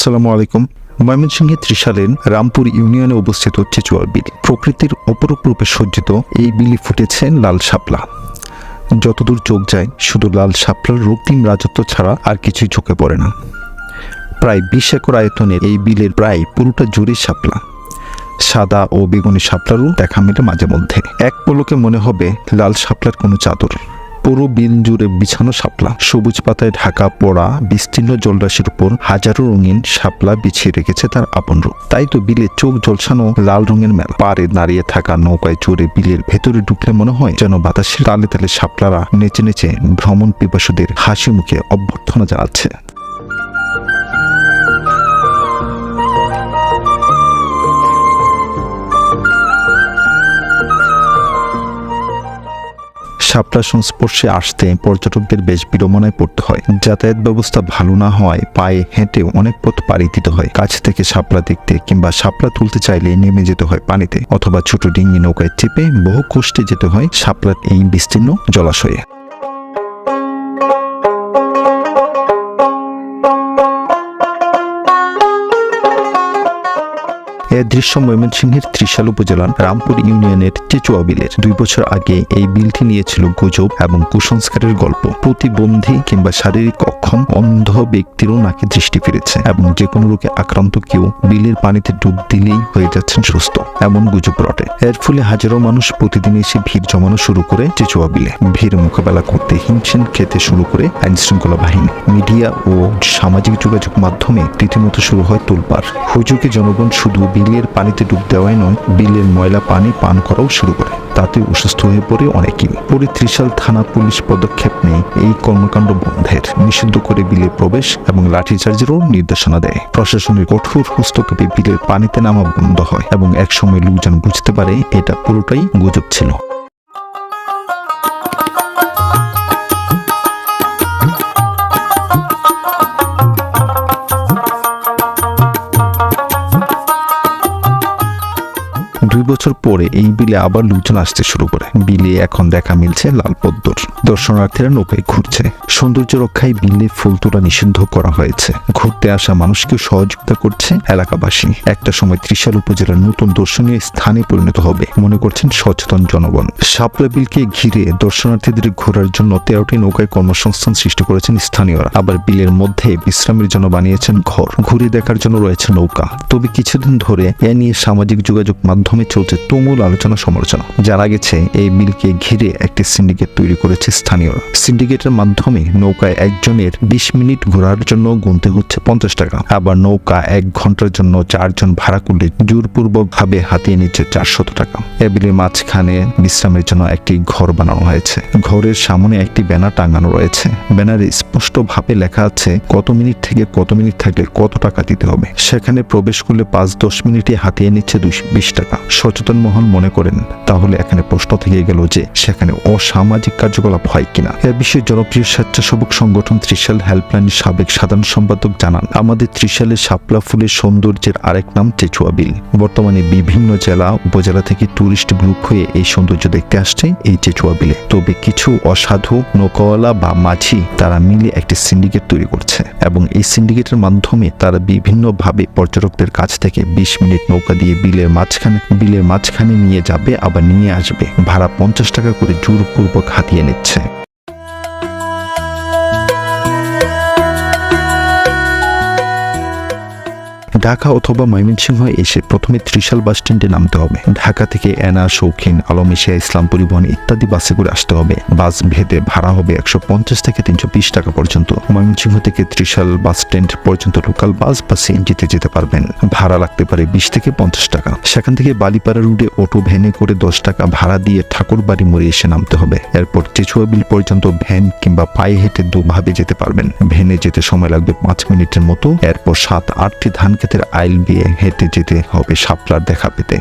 আসসালামু আলাইকুম। ময়মনসিংহের ত্রিশালের রামপুর ইউনিয়নে অবস্থিত চেচুয়ার বিল। প্রকৃতির অপরূপ রূপে সজ্জিত এই বিলি ফুটেছে লাল শাপলা। যতদূর চোখ যায়, শুধু লাল শাপলার রক্তিম রাজত্ব ছাড়া আর কিছুই চোখে পড়ে না। প্রায় বিশ একর আয়তনের এই বিলের প্রায় পুরোটা জুড়ে শাপলা। সাদা ও বেগুনি শাপলারও দেখা মেলে মাঝে মধ্যে। এক পলকে মনে হবে লাল শাপলার কোনো চাদর। পুরো বিল জুড়ে বিছানো শাপলা। সবুজ পাতায় ঢাকা পড়া, বিস্তীর্ণ জলরাশির উপর হাজারো রঙিন শাপলা বিছিয়ে রেখেছে তার আপন রূপ। তাই তো বিলে চোখ জলসানো লাল রঙের মেলা। পারে দাঁড়িয়ে থাকা নৌকায় চড়ে বিলের ভেতরে ঢুকলে মনে হয় যেন বাতাসের তালে তালে সাপলারা নেচে নেচে ভ্রমণ পিপাসুদের হাসি মুখে অভ্যর্থনা জানাচ্ছে। শাপলা সংস্পর্শে আসতে পর্যটকদের বেশ বিড়ম্বনায় পড়তে হয়। যাতায়াত ব্যবস্থা ভালো না হয় পায়ে হেঁটে অনেক পথ পাড়ি দিতে হয়। কাছ থেকে শাপলা দেখতে কিংবা শাপলা তুলতে চাইলে নেমে যেতে হয় পানিতে, অথবা ছোট ডিঙ্গি নৌকায় চেপে বহু কষ্টে যেতে হয় শাপলার এই বিস্তীর্ণ জলাশয়ে। এ দৃশ্য ময়মনসিংহের ত্রিশাল উপজেলার রামপুর ইউনিয়নের চেচুয়া বিলের। দুই বছর আগে এই বিলটি নিয়েছিল গুজব এবং কুসংস্কারের গল্প। প্রতিবন্ধী কিংবা শারীরিক অক্ষম অন্ধ ব্যক্তিরও নাকি দৃষ্টি ফিরেছে এবং যে কোনো রোগে আক্রান্ত কেউ বিলের পানিতে ডুব দিলেই হয়ে যাচ্ছেন সুস্থ। এমন গুজব রটে। এর ফলে হাজারো মানুষ প্রতিদিন এসে ভিড় জমানো শুরু করে চেচুয়া বিলে। ভিড় মোকাবেলা করতে হিমশিম খেতে শুরু করে আইন শৃঙ্খলা বাহিনী। মিডিয়া ও সামাজিক যোগাযোগ মাধ্যমে রীতিমতো শুরু হয় তোলপাড়। হুজুকে জনগণ শুধু বিলের পানিতে ডুব দেওয়াই নয়, বিলের ময়লা পানি পান করাও শুরু করে। তাতে অসুস্থ হয়ে পড়ে অনেকেই। পরে ত্রিশাল থানা পুলিশ পদক্ষেপ নেয়। এই কর্মকাণ্ড বন্ধের। নিষিদ্ধ করে বিলে প্রবেশ এবং লাঠিচার্জেরও নির্দেশনা দেয়। প্রশাসনের কঠোর হস্তক্ষেপে বিলের পানিতে নামা বন্ধ হয় এবং একসময় লোকজন বুঝতে পারে এটা পুরোটাই গুজব ছিল। দুই বছর পরে এই বিলে আবার লোকজন আসতে শুরু করে। বিলে এখন দেখা মিলছে লাল পদ্মর। দর্শনার্থীরা নৌকায় ঘুরছে। সৌন্দর্য রক্ষায় বিলে ফুল তোলা নিষিদ্ধ করা হয়েছে। ঘুরতে আসা মানুষকে সহযোগিতা করছে এলাকাবাসী। একটা সময় ত্রিশাল উপজেলার নতুন দর্শনীয় স্থানে পরিণত হবে, মনে করছেন সচেতন জনগণ। শাপলা বিলকে ঘিরে দর্শনার্থীদের ঘোরার জন্য তেরোটি নৌকায় কর্মসংস্থান সৃষ্টি করেছেন স্থানীয়রা। আবার বিলের মধ্যে বিশ্রামের জন্য বানিয়েছেন ঘর। ঘুরে দেখার জন্য রয়েছে নৌকা। তবে কিছুদিন ধরে এ নিয়ে সামাজিক যোগাযোগ মাধ্যমে চলছে তুমুল আলোচনা সমালোচনা। জানা গেছে, এই বিলকে ঘিরে একটি সিন্ডিকেট তৈরি করেছে স্থানীয়রা। সিন্ডিকেটের মাধ্যমে নৌকায় একজনের বিশ মিনিট ঘোরার জন্য গুনতে হচ্ছে পঞ্চাশ টাকা। আবার নৌকা এক ঘণ্টার জন্য চারজন ভাড়া করলে জোরপূর্বক ভাবে হাতিয়ে নিচ্ছে চারশত টাকা। এ বিলের মাঝখানে বিশ্রামের জন্য একটি ঘর বানানো হয়েছে। ঘরের সামনে একটি ব্যানার টাঙানো রয়েছে। ব্যানারে স্পষ্টভাবে লেখা আছে, কত মিনিট থেকে কত মিনিট থাকলে কত টাকা দিতে হবে। সেখানে প্রবেশ করলে পাঁচ দশ মিনিটে হাতিয়ে নিচ্ছে দুশো বিশ টাকা। সচেতন মহল মনে করেন, তাহলে এখানে প্রশ্ন থেকে গেল যে সেখানে অসামাজিক কার্যকলাপ হয় কিনা। এ বিষয়ে জনপ্রিয় স্বেচ্ছাসেবক সংগঠন ত্রিশাল হেল্পলাইনের সাবেক সাধারণ সম্পাদক জানান, আমাদের ত্রিশালের শাপলা ফুলের সৌন্দর্যের আরেক নাম চেচুয়া বিল। বর্তমানে বিভিন্ন জেলা, উপজেলা থেকে টুরিস্ট গ্রুপ হয়ে এই সৌন্দর্য দেখতে আসছে এই চেচুয়া বিলে। তবে কিছু অসাধু, নৌকাওয়ালা বা মাঝি, তারা মিলে একটি সিন্ডিকেট তৈরি করছে এবং এই সিন্ডিকেটের মাধ্যমে তারা বিভিন্নভাবে পর্যটকদের কাছ থেকে বিশ মিনিট নৌকা দিয়ে বিলের মাঝখানে বিলের মাঝখানে নিয়ে যাবে আবার নিয়ে আসবে। ভাড়া পঞ্চাশ টাকা করে জোরপূর্বক হাতিয়ে নিচ্ছে। ঢাকা অথবা ময়মনসিংহ এসে প্রথমে ত্রিশাল বাস স্ট্যান্ডে নামতে হবে। ঢাকা থেকে এনা, শৌখিন আলম এশিয়া ইসলাম পরিবহন ইত্যাদি বাসে করে আসতে হবে। বাস ভেদে ভাড়া হবে একশো পঞ্চাশ থেকে তিনশো বিশ টাকা পর্যন্ত। ময়মনসিংহ থেকে ত্রিশাল বাস স্ট্যান্ড পর্যন্ত লোকাল বাস বা সিএনজিতে যেতে পারবেন। ভাড়া লাগতে পারে বিশ থেকে পঞ্চাশ টাকা। সেখান থেকে বালিপাড়া রুটে অটো ভ্যানে করে দশ টাকা ভাড়া দিয়ে ঠাকুরবাড়ি মোড়ে এসে নামতে হবে। এরপর চেচুয়া বিল পর্যন্ত ভ্যান কিংবা পায়ে হেঁটে দুভাবে যেতে পারবেন। ভ্যানে যেতে সময় লাগবে পাঁচ মিনিটের মতো। এরপর সাত, আটটি ধান ক্ষেতের আইল বিয়ে হেঁটে যেতে হবে শাপলার দেখা পেতে।